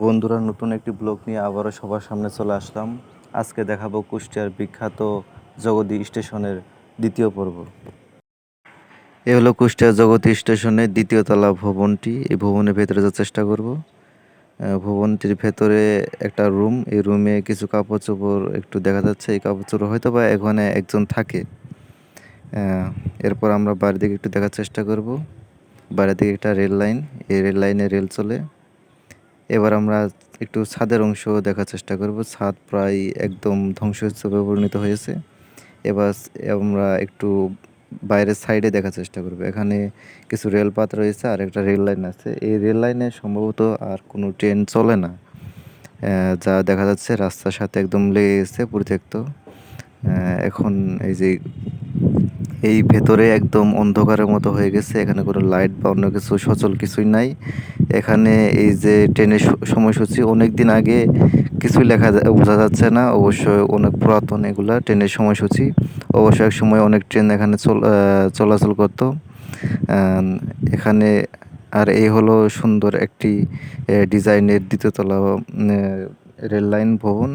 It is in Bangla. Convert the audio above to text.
বন্ধুরা, নতুন একটি ব্লগ নিয়ে আবারও সবার সামনে চলে আসলাম। আজকে দেখাবো কুষ্টিয়ার বিখ্যাত জগদী স্টেশনের দ্বিতীয় পর্ব। এ হলো কুষ্টিয়া জগতী স্টেশনের দ্বিতীয় তলা ভবনটি। এই ভবনের ভেতরে যাওয়ার চেষ্টা করব। ভবনটির ভেতরে একটা রুম। এই রুমে কিছু কাপড় চোপড় একটু দেখা যাচ্ছে। এই কাপড় চোপড় হয়তো বা এখানে একজন থাকে। এরপর আমরা বাড়ির দিকে একটু দেখার চেষ্টা করব। বাইরের দিকে একটা রেল লাইন। এই রেল লাইনে রেল চলে। এবার আমরা একটু ছাদের অংশ দেখার চেষ্টা করব। ছাদ প্রায় একদম ধ্বংসস্তূপে পরিণত হয়েছে। এবার আমরা একটু বাইরের সাইডে দেখার চেষ্টা করব। এখানে কিছু রেলপাত রয়েছে আর একটা রেল লাইন আছে। এই রেল লাইনে সম্ভবত আর কোনো ট্রেন চলে না। যা দেখা যাচ্ছে রাস্তার সাথে একদম লেগে গেছে পরিত্যক্ত এখন এই যে এই ভেতরে একদম অন্ধকারের মতো হয়ে গেছে, এখানে কোনো লাইট বা অন্য কিছু সচল কিছুই নাই। এখানে এই যে ট্রেনের সময়সূচি অনেক দিন আগে কিছুই লেখা বোঝা যাচ্ছে না, অবশ্যই অনেক পুরাতন এগুলা ট্রেনের সময়সূচি। অবশ্য এক সময় অনেক ট্রেন এখানে চল চলাচল করতো। এখানে আর এই হলো সুন্দর একটি ডিজাইনের দ্বিতীয়তলা রেল লাইন ভবন।